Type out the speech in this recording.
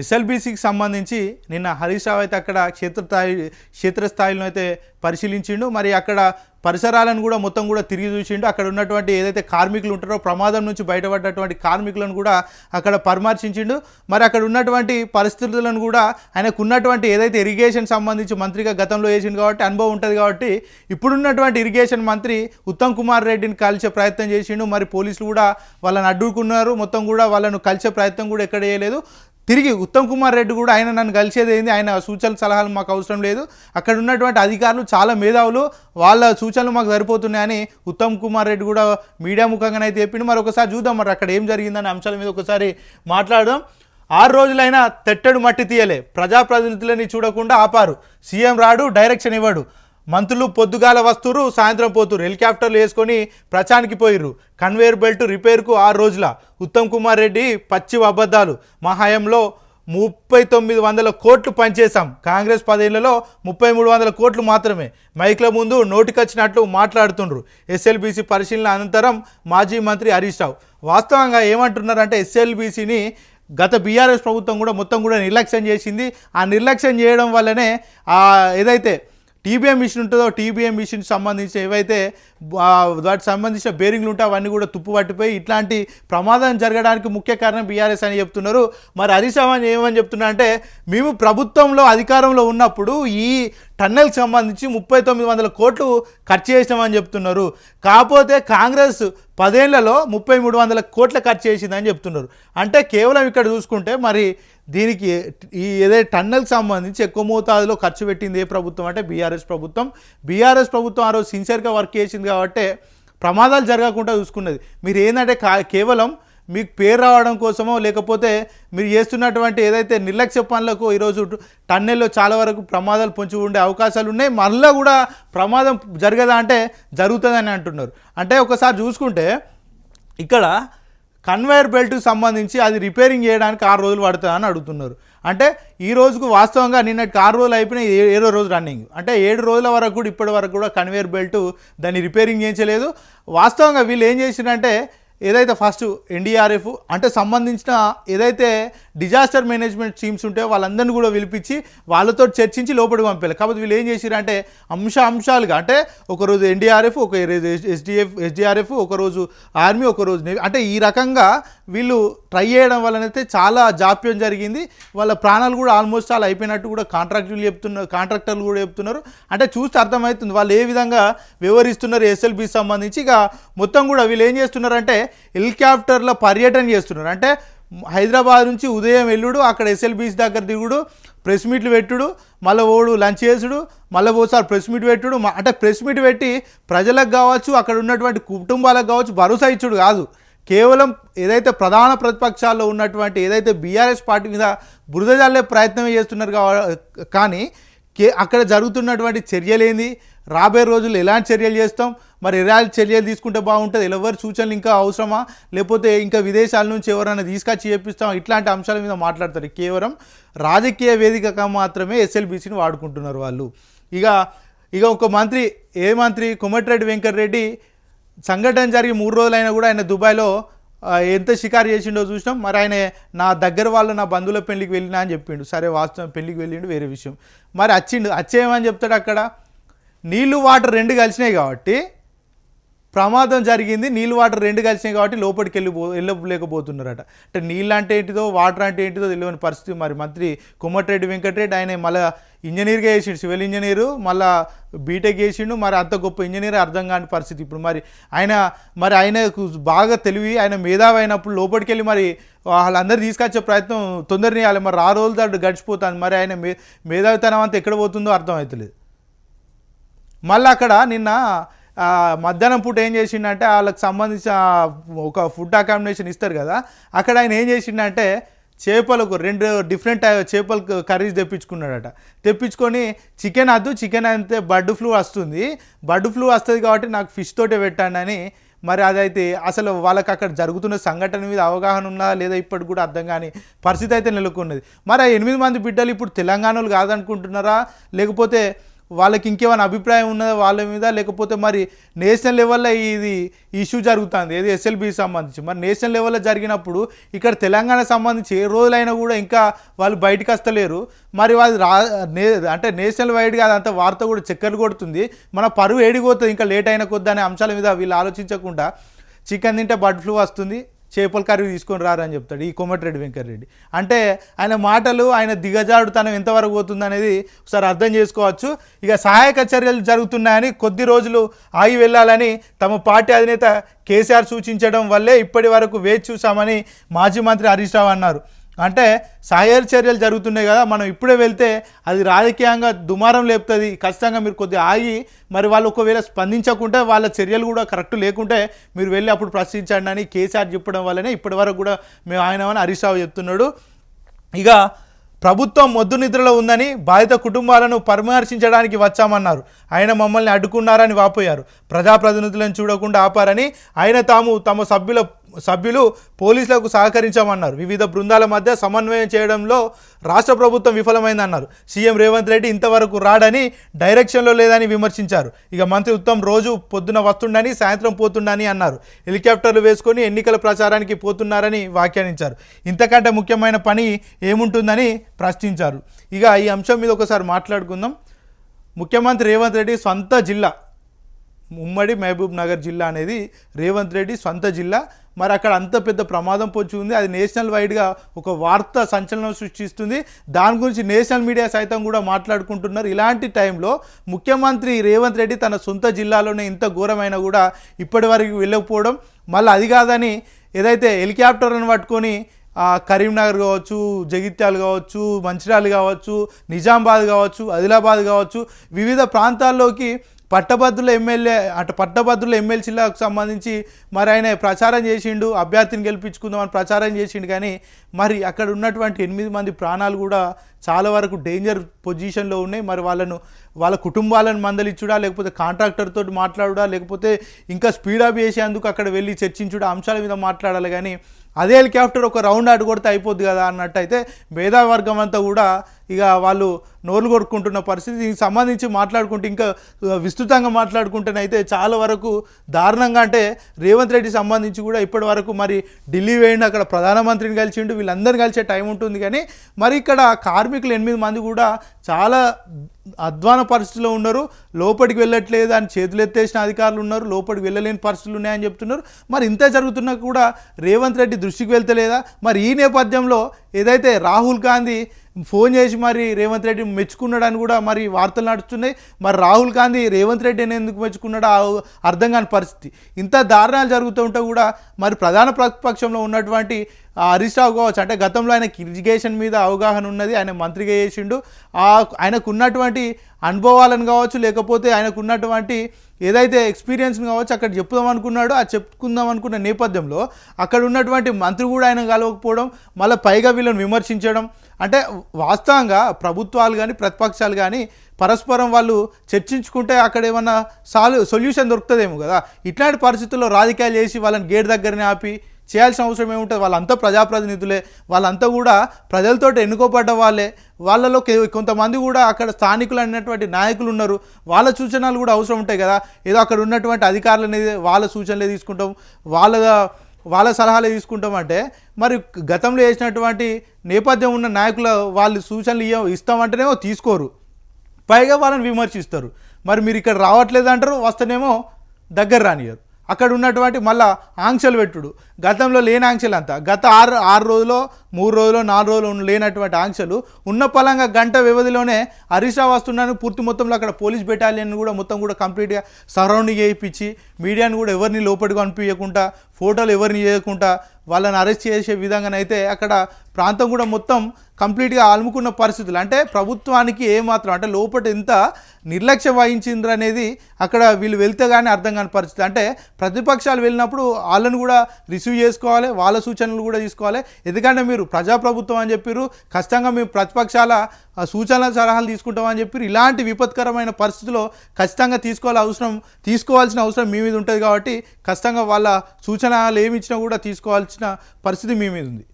ఎస్ఎల్బీసీకి సంబంధించి నిన్న హరీష్ రావు అయితే అక్కడ క్షేత్రస్థాయి క్షేత్రస్థాయిలో అయితే పరిశీలించిండు. మరి అక్కడ పరిసరాలను కూడా మొత్తం కూడా తిరిగి చూసిండు. అక్కడ ఉన్నటువంటి ఏదైతే కార్మికులు ఉంటారో ప్రమాదం నుంచి బయటపడ్డటువంటి కార్మికులను కూడా అక్కడ పరామర్శించిండు. మరి అక్కడ ఉన్నటువంటి పరిస్థితులను కూడా ఆయనకు ఉన్నటువంటి ఏదైతే ఇరిగేషన్ సంబంధించి మంత్రిగా గతంలో వేసిండు కాబట్టి అనుభవం ఉంటుంది కాబట్టి ఇప్పుడున్నటువంటి ఇరిగేషన్ మంత్రి ఉత్తమ్ కుమార్ రెడ్డిని కలిసే ప్రయత్నం చేసిండు. మరి పోలీసులు కూడా వాళ్ళని అడ్డుకున్నారు. మొత్తం కూడా వాళ్ళను కలిసే ప్రయత్నం కూడా ఎక్కడ చేయలేదు. తిరిగి ఉత్తమ్ కుమార్ రెడ్డి కూడా ఆయన నన్ను కలిసేది ఏంది? ఆయన సూచనలు సలహాలు మాకు అవసరం లేదు. అక్కడ ఉన్నటువంటి అధికారులు చాలా మేధావులు వాళ్ళ సూచనలు మాకు సరిపోతున్నాయని ఉత్తమ్ కుమార్ రెడ్డి కూడా మీడియా ముఖంగానైతే చెప్పిండు మరి ఒకసారి చూద్దాం మరి అక్కడ ఏం జరిగిందనే అంశాల మీద ఒకసారి మాట్లాడదాం. ఆరు రోజులైనా తెట్టడు మట్టి తీయలే. ప్రజాప్రతినిధులని చూడకుండా ఆపారు. సీఎం రాడు డైరెక్షన్ ఇవ్వడు. మంత్రులు పొద్దుగాల వస్తురు సాయంత్రం పోతురు. హెలికాప్టర్లు వేసుకొని ప్రచానికి పోయిర్రు. కన్వేయర్ బెల్ట్ రిపేర్కు ఆరు రోజుల. ఉత్తమ్ కుమార్ రెడ్డి పచ్చి అబద్ధాలు. మా హయాంలో ముప్పై తొమ్మిది వందల కోట్లు పనిచేశాం. కాంగ్రెస్ పదేళ్ళలో ముప్పై మూడు వందల కోట్లు మాత్రమే. మైక్ల ముందు నోటికొచ్చినట్లు మాట్లాడుతుండ్రు. ఎస్ఎల్బీసీ పరిశీలన అనంతరం మాజీ మంత్రి హరీష్ రావు. వాస్తవంగా ఏమంటున్నారంటే ఎస్ఎల్బీసీని గత బీఆర్ఎస్ ప్రభుత్వం కూడా మొత్తం కూడా నిర్లక్ష్యం చేసింది. ఆ నిర్లక్ష్యం చేయడం వల్లనే ఏదైతే టీబీఎం మిషన్ ఉంటుందో టీబీఎం మిషన్ సంబంధించి ఏవైతే వాటికి సంబంధించిన బేరింగ్లు ఉంటాయి అవన్నీ కూడా తుప్పు పట్టిపోయి ఇట్లాంటి ప్రమాదం జరగడానికి ముఖ్య కారణం బీఆర్ఎస్ అని చెప్తున్నారు. మరి హరీష్ అని ఏమని చెప్తున్నా అంటే మేము ప్రభుత్వంలో అధికారంలో ఉన్నప్పుడు ఈ టన్నెల్కి సంబంధించి ముప్పై తొమ్మిది వందల కోట్లు ఖర్చు చేసినామని చెప్తున్నారు. కాకపోతే కాంగ్రెస్ పదేళ్ళలో ముప్పై మూడు వందల కోట్ల ఖర్చు చేసిందని చెప్తున్నారు. అంటే కేవలం ఇక్కడ చూసుకుంటే మరి దీనికి ఈ ఏదైతే టన్నెల్కి సంబంధించి ఎక్కువ మోతాదులో ఖర్చు పెట్టింది ఏ ప్రభుత్వం అంటే బీఆర్ఎస్ ప్రభుత్వం. బీఆర్ఎస్ ప్రభుత్వం ఆ రోజు సిన్సియర్గా వర్క్ చేసింది కాబట్టి ప్రమాదాలు జరగకుండా చూసుకున్నది. మీరు ఏంటంటే కా కేవలం మీకు పేరు రావడం కోసమో లేకపోతే మీరు చేస్తున్నటువంటి ఏదైతే నిర్లక్ష్య పనులకు ఈరోజు టన్నెల్లో చాలా వరకు ప్రమాదాలు పొంచి ఉండే అవకాశాలు ఉన్నాయి మళ్ళీ కూడా ప్రమాదం జరగదా అంటే జరుగుతుందని అంటున్నారు. అంటే ఒకసారి చూసుకుంటే ఇక్కడ కన్వేయర్ బెల్ట్కి సంబంధించి అది రిపేరింగ్ చేయడానికి ఆరు రోజులు పడుతుందని అడుగుతున్నారు. అంటే ఈ రోజుకు వాస్తవంగా నిన్నటికి ఆరు రోజులు అయిపోయినాయి ఏడో రోజు రన్నింగ్. అంటే ఏడు రోజుల వరకు కూడా ఇప్పటి వరకు కూడా కన్వేయర్ బెల్ట్ దాన్ని రిపేరింగ్ చేయించలేదు. వాస్తవంగా వీళ్ళు ఏం చేసిరంటే ఏదైతే ఫస్ట్ ఎన్డీఆర్ఎఫ్ అంటే సంబంధించిన ఏదైతే డిజాస్టర్ మేనేజ్మెంట్ టీమ్స్ ఉంటాయో వాళ్ళందరినీ కూడా పిలిపించి వాళ్ళతో చర్చించి లోపలికి పంపారు కాబట్టి వీళ్ళు ఏం చేసిరంటే అంశ అంశాలుగా అంటే ఒకరోజు ఎన్డీఆర్ఎఫ్ ఒక రోజు ఎస్డిఎఫ్ ఎస్డిఆర్ఎఫ్ ఒకరోజు ఆర్మీ ఒకరోజు నేవీ అంటే ఈ రకంగా వీళ్ళు ట్రై చేయడం వల్లనైతే చాలా జాప్యం జరిగింది. వాళ్ళ ప్రాణాలు కూడా ఆల్మోస్ట్ చాలా అయిపోయినట్టు కూడా కాంట్రాక్టులు చెప్తున్నారు కాంట్రాక్టర్లు కూడా చెప్తున్నారు. అంటే చూస్తే అర్థమవుతుంది వాళ్ళు ఏ విధంగా వివరిస్తున్నారు ఎస్ఎల్బి సంబంధించి. ఇక మొత్తం కూడా వీళ్ళు ఏం చేస్తున్నారంటే హెలికాప్టర్లో పర్యటన చేస్తున్నారు. అంటే హైదరాబాద్ నుంచి ఉదయం వెళ్ళుడు అక్కడ ఎస్ఎల్బీస్ దగ్గర దిగుడు ప్రెస్ మీట్లు పెట్టుడు మళ్ళీ ఓడు లంచ్ చేసుడు మళ్ళీ ఓసారి ప్రెస్ మీట్ పెట్టుడు అంటే ప్రెస్ మీట్ పెట్టి ప్రజలకు కావచ్చు అక్కడ ఉన్నటువంటి కుటుంబాలకు కావచ్చు భరోసా ఇచ్చుడు కాదు. కేవలం ఏదైతే ప్రధాన ప్రతిపక్షాల్లో ఉన్నటువంటి ఏదైతే బీఆర్ఎస్ పార్టీ మీద బురద జల్లే ప్రయత్నం చేస్తున్నారు కా కానీ కే అక్కడ జరుగుతున్నటువంటి చర్యలేంది? రాబోయే రోజుల్లో ఎలాంటి చర్యలు చేస్తాం? మరి ఎలాంటి చర్యలు తీసుకుంటే బాగుంటుంది. ఎవరి సూచనలు ఇంకా అవసరమా? లేకపోతే ఇంకా విదేశాల నుంచి ఎవరైనా తీసుకొచ్చి చేపిస్తాం ఇట్లాంటి అంశాల మీద మాట్లాడతారు. కేవలం రాజకీయ వేదికగా మాత్రమే ఎస్ఎల్బీసీని వాడుకుంటున్నారు వాళ్ళు. ఇక ఇక ఒక మంత్రి ఏ మంత్రి? కొమటిరెడ్డి వెంకటరెడ్డి సంఘటన జరిగి మూడు రోజులైనా కూడా ఆయన దుబాయ్లో ఎంత షికారు చేసిండో చూసినాం. మరి ఆయన నా దగ్గర వాళ్ళు నా బంధువుల పెళ్ళికి వెళ్ళినా అని చెప్పిండు. సరే వాస్తవం పెళ్ళికి వెళ్ళిండు వేరే విషయం. మరి వచ్చిండు వచ్చేయమని చెప్తాడు అక్కడ. నీళ్ళు వాటర్ రెండు కలిసినాయి కాబట్టి ప్రమాదం జరిగింది నీళ్ళు వాటర్ రెండు కలిసినాయి కాబట్టి లోపలికి వెళ్ళిపో వెళ్ళలేకపోతున్నారట. అంటే నీళ్ళు అంటే ఏంటిదో వాటర్ అంటే ఏంటిదో తెలియని పరిస్థితి మరి. మంత్రి కొమ్మటిరెడ్డి వెంకటరెడ్డి ఆయన మళ్ళీ ఇంజనీర్గా వేసిండు సివిల్ ఇంజనీరు మళ్ళా బీటెక్ చేసిండు మరి అంత గొప్ప ఇంజనీర్ అర్థం కాని పరిస్థితి. ఇప్పుడు మరి ఆయన మరి ఆయనకు బాగా తెలివి ఆయన మేధావి అయినప్పుడు లోపలికి వెళ్ళి మరి వాళ్ళందరూ తీసుకొచ్చే ప్రయత్నం తొందరని చేయాలి. మరి ఆ రోజులు దాడు గడిచిపోతుంది. మరి ఆయన మే మేధావితనం అంతా ఎక్కడ పోతుందో అర్థం అవుతలేదు మళ్ళీ అక్కడ నిన్న మధ్యాహ్నం పూట ఏం చేసిండంటే వాళ్ళకి సంబంధించిన ఒక ఫుడ్ అకామిడేషన్ ఇస్తారు కదా అక్కడ ఆయన ఏం చేసిండంటే చేపలకు రెండు డిఫరెంట్ చేపలు కర్రీస్ తెప్పించుకున్నాడట. తెప్పించుకొని చికెన్ వద్దు చికెన్ అయితే బర్డ్ ఫ్లూ వస్తుంది. బర్డ్ ఫ్లూ వస్తుంది కాబట్టి నాకు ఫిష్ తోటే పెట్టండి అని మరి అదైతే అసలు వాళ్ళకి అక్కడ జరుగుతున్న సంఘటన మీద అవగాహన ఉన్నా లేదా ఇప్పటికి కూడా అర్థం కాని పరిస్థితి అయితే నెలకొన్నది. మరి ఆ ఎనిమిది మంది బిడ్డలు ఇప్పుడు తెలంగాణలో కాదనుకుంటున్నారా? లేకపోతే వాళ్ళకి ఇంకేమైనా అభిప్రాయం ఉన్నదా వాళ్ళ మీద? లేకపోతే మరి నేషనల్ లెవెల్లో ఇది ఇష్యూ జరుగుతుంది. ఏది ఎస్ఎల్బి సంబంధించి. మరి నేషనల్ లెవెల్లో జరిగినప్పుడు ఇక్కడ తెలంగాణ సంబంధించి ఏ రోజులైనా కూడా ఇంకా వాళ్ళు బయటకు వస్తలేరు. మరి వాళ్ళు రా నే అంటే నేషనల్ వైడ్గా అదంతా వార్త కూడా చక్కర్లు కొడుతుంది. మన పరువు ఏడిపోతుంది ఇంకా లేట్ అయిన కొద్ది అనే అంశాల మీద వీళ్ళు ఆలోచించకుండా. చికెన్ తింటే బర్డ్ ఫ్లూ వస్తుంది. చేపల కర్రీ తీసుకొని రారని చెప్తాడు ఈ కోమటిరెడ్డి వెంకటరెడ్డి అంటే ఆయన మాటలు ఆయన దిగజాడుతనం ఎంతవరకు పోతుంది అనేది ఒకసారి అర్థం చేసుకోవచ్చు. ఇక సహాయక చర్యలు జరుగుతున్నాయని కొద్ది రోజులు ఆగి వెళ్ళాలని తమ పార్టీ అధినేత కేసీఆర్ సూచించడం వల్లే ఇప్పటి వరకు వేచి చూసామని మాజీ మంత్రి హరీష్ రావు అన్నారు. అంటే సహాయ చర్యలు జరుగుతున్నాయి కదా మనం ఇప్పుడే వెళ్తే అది రాజకీయంగా దుమారం లేపుతుంది ఖచ్చితంగా మీరు కొద్దిగా ఆగి మరి వాళ్ళు ఒకవేళ స్పందించకుంటే వాళ్ళ చర్యలు కూడా కరెక్ట్ లేకుంటే మీరు వెళ్ళి అప్పుడు ప్రశ్నించండి అని కేసీఆర్ చెప్పడం వల్లనే ఇప్పటి వరకు కూడా మేము ఆయన అని హరీష్ రావు చెప్తున్నాడు. ఇక ప్రభుత్వం మొద్దు నిద్రలో ఉందని బాధిత కుటుంబాలను పరామర్శించడానికి వచ్చామన్నారు. ఆయన మమ్మల్ని అడ్డుకున్నారని వాపోయారు. ప్రజాప్రతినిధులను చూడకుండా ఆపారని ఆయన తాము తమ సభ్యుల సభ్యులు పోలీసులకు సహకరించామన్నారు. వివిధ బృందాల మధ్య సమన్వయం చేయడంలో రాష్ట్ర ప్రభుత్వం విఫలమైందన్నారు. సీఎం రేవంత్ రెడ్డి ఇంతవరకు రాడని డైరెక్షన్లో లేదని విమర్శించారు. ఇక మంత్రి ఉత్తమ్ రోజు పొద్దున వస్తుండని సాయంత్రం పోతుండని అన్నారు. హెలికాప్టర్లు వేసుకొని ఎన్నికల ప్రచారానికి పోతున్నారని వ్యాఖ్యానించారు. ఇంతకంటే ముఖ్యమైన పని ఏముంటుందని ప్రశ్నించారు. ఇక ఈ అంశం మీద ఒకసారి మాట్లాడుకుందాం. ముఖ్యమంత్రి రేవంత్ రెడ్డి సొంత జిల్లా ఉమ్మడి మహబూబ్ నగర్ జిల్లా అనేది రేవంత్ రెడ్డి సొంత జిల్లా. మరి అక్కడ అంత పెద్ద ప్రమాదం పొంచి ఉంది. అది నేషనల్ వైడ్గా ఒక వార్త సంచలనం సృష్టిస్తుంది. దాని గురించి నేషనల్ మీడియా సైతం కూడా మాట్లాడుకుంటున్నారు. ఇలాంటి టైంలో ముఖ్యమంత్రి రేవంత్ రెడ్డి తన సొంత జిల్లాలోనే ఇంత ఘోరమైన కూడా ఇప్పటి వరకు వెళ్ళకపోవడం మళ్ళీ అది కాదని ఏదైతే హెలికాప్టర్ను పట్టుకొని కరీంనగర్ కావచ్చు జగిత్యాలు కావచ్చు మంచిర్యాలు కావచ్చు నిజామాబాద్ కావచ్చు ఆదిలాబాద్ కావచ్చు వివిధ ప్రాంతాల్లోకి పట్టభద్రుల ఎమ్మెల్యే అటు పట్టభద్రుల ఎమ్మెల్సీలకు సంబంధించి మరి ఆయన ప్రచారం చేసిండు అభ్యర్థిని గెలిపించుకుందామని ప్రచారం చేసిండు కానీ మరి అక్కడ ఉన్నటువంటి ఎనిమిది మంది ప్రాణాలు కూడా చాలా వరకు డేంజర్ పొజిషన్లో ఉన్నాయి. మరి వాళ్ళను వాళ్ళ కుటుంబాలను మందలిచ్చుడా లేకపోతే కాంట్రాక్టర్తో మాట్లాడుడా లేకపోతే ఇంకా స్పీడప్ చేసేందుకు అక్కడ వెళ్ళి చర్చించుడా అంశాల మీద మాట్లాడాలి. కానీ అదే హెలికాప్టర్ ఒక రౌండ్ ఆట కొడితే అయిపోద్ది కదా అన్నట్టయితే మేధావర్గం అంతా కూడా ఇక వాళ్ళు నోర్లు కొట్టుకుంటున్న పరిస్థితి. దీనికి సంబంధించి మాట్లాడుకుంటే ఇంకా విస్తృతంగా మాట్లాడుకుంటేనైతే చాలా వరకు దారుణంగా అంటే రేవంత్ రెడ్డి సంబంధించి కూడా ఇప్పటి వరకు మరి ఢిల్లీ వేయండి అక్కడ ప్రధానమంత్రిని కలిసిండు వీళ్ళందరూ కలిసే టైం ఉంటుంది. కానీ మరి ఇక్కడ కార్మికులు ఎనిమిది మంది కూడా చాలా అధ్వాన పరిస్థితిలో ఉన్నారు. లోపలికి వెళ్ళట్లేదు అని చేతులు ఎత్తేసిన అధికారులు ఉన్నారు. లోపలికి వెళ్ళలేని పరిస్థితులు ఉన్నాయని చెప్తున్నారు. మరి ఇంత జరుగుతున్నా కూడా రేవంత్ రెడ్డి దృష్టికి వెళ్తలేదా? మరి ఈ నేపథ్యంలో ఏదైతే రాహుల్ గాంధీ ఫోన్ చేసి మరి రేవంత్ రెడ్డి మెచ్చుకున్నాడని కూడా మరి వార్తలు నడుస్తున్నాయి. మరి రాహుల్ గాంధీ రేవంత్ రెడ్డిని ఎందుకు మెచ్చుకున్నాడో ఆ- అర్థం కాని పరిస్థితి. ఇంత దారుణాలు జరుగుతూ ఉంటే కూడా మరి ప్రధాన ప్రతిపక్షంలో ఉన్నటువంటి హరీష్ రావు కావచ్చు. అంటే గతంలో ఆయనకి ఇరిగేషన్ మీద అవగాహన ఉన్నది. ఆయన మంత్రిగా చేసిండు. ఆయనకున్నటువంటి ఆయనకు ఉన్నటువంటి అనుభవాలను కావచ్చు లేకపోతే ఆయనకున్నటువంటి ఏదైతే ఎక్స్పీరియన్స్ కావచ్చు అక్కడ చెప్పుదాం అనుకున్నాడో. ఆ చెప్పుకుందాం అనుకున్న నేపథ్యంలో అక్కడ ఉన్నటువంటి మంత్రి కూడా ఆయన కలవకపోవడం మళ్ళీ పైగా వీళ్ళని విమర్శించడం. అంటే వాస్తవంగా ప్రభుత్వాలు కానీ ప్రతిపక్షాలు కానీ పరస్పరం వాళ్ళు చర్చించుకుంటే అక్కడ ఏమన్నా సాల్యూ సొల్యూషన్ దొరుకుతుందేమో కదా. ఇట్లాంటి పరిస్థితుల్లో రాజకీయాలు చేసి వాళ్ళని గేట్ దగ్గరనే ఆపి చేయాల్సిన అవసరం ఏముంటుంది? వాళ్ళంతా ప్రజాప్రతినిధులే. వాళ్ళంతా కూడా ప్రజలతో ఎన్నుకోబడ్డ వాళ్ళే. వాళ్ళలో కొంతమంది కూడా అక్కడ స్థానికులు అన్నటువంటి నాయకులు ఉన్నారు. వాళ్ళ సూచనలు కూడా అవసరం ఉంటాయి కదా. ఏదో అక్కడ ఉన్నటువంటి అధికారులు అనేది వాళ్ళ సూచనలే తీసుకుంటాం. వాళ్ళ వాళ్ళ సలహాలే తీసుకుంటాం అంటే మరి గతంలో చేసినటువంటి నేపథ్యం ఉన్న నాయకుల వాళ్ళు సూచనలు ఇయ్య ఇస్తామంటేనేమో తీసుకోరు. పైగా వాళ్ళని విమర్శిస్తారు. మరి మీరు ఇక్కడ రావట్లేదు అంటారు వస్తేనేమో దగ్గర రానియరు అక్కడ ఉన్నటువంటి మళ్ళా ఆంక్షలు పెట్టుడు. గతంలో లేని ఆంక్షలు అంతా గత ఆరు ఆరు రోజులో మూడు రోజులు నాలుగు రోజులు లేనటువంటి ఆంక్షలు ఉన్న పలంగా గంట వ్యవధిలోనే హరీష్ రావు వస్తున్నాను పూర్తి మొత్తంలో అక్కడ పోలీస్ బెటాలియన్ కూడా మొత్తం కూడా కంప్లీట్గా సరౌండింగ్ చేయించి మీడియాని కూడా ఎవరిని లోపలికి అనిపించకుండా ఫోటోలు ఎవరిని చేయకుండా వాళ్ళని అరెస్ట్ చేసే విధంగానైతే అక్కడ ప్రాంతం కూడా మొత్తం కంప్లీట్గా అలుముకున్న పరిస్థితులు. అంటే ప్రభుత్వానికి ఏమాత్రం అంటే లోపల ఎంత నిర్లక్ష్యం వహించిండ్రు అనేది అక్కడ వీళ్ళు వెళ్తే కానీ అర్థం కాని పరిస్థితి. అంటే ప్రతిపక్షాలు వెళ్ళినప్పుడు వాళ్ళని కూడా రిసీవ్ చేసుకోవాలి వాళ్ళ సూచనలు కూడా తీసుకోవాలి. ఎందుకంటే మీరు ప్రజాప్రభుత్వం అని చెప్పారు ఖచ్చితంగా మేము ప్రతిపక్షాల సూచనల సలహాలు తీసుకుంటామని చెప్పి ఇలాంటి విపత్కరమైన పరిస్థితిలో ఖచ్చితంగా తీసుకోవాలి అవసరం తీసుకోవాల్సిన అవసరం మీ మీద ఉంటుంది కాబట్టి ఖచ్చితంగా వాళ్ళ సూచన సూచనలు ఏమి ఇచ్చినా కూడా తీసుకోవాల్సిన పరిస్థితి మీ మీద ఉంది.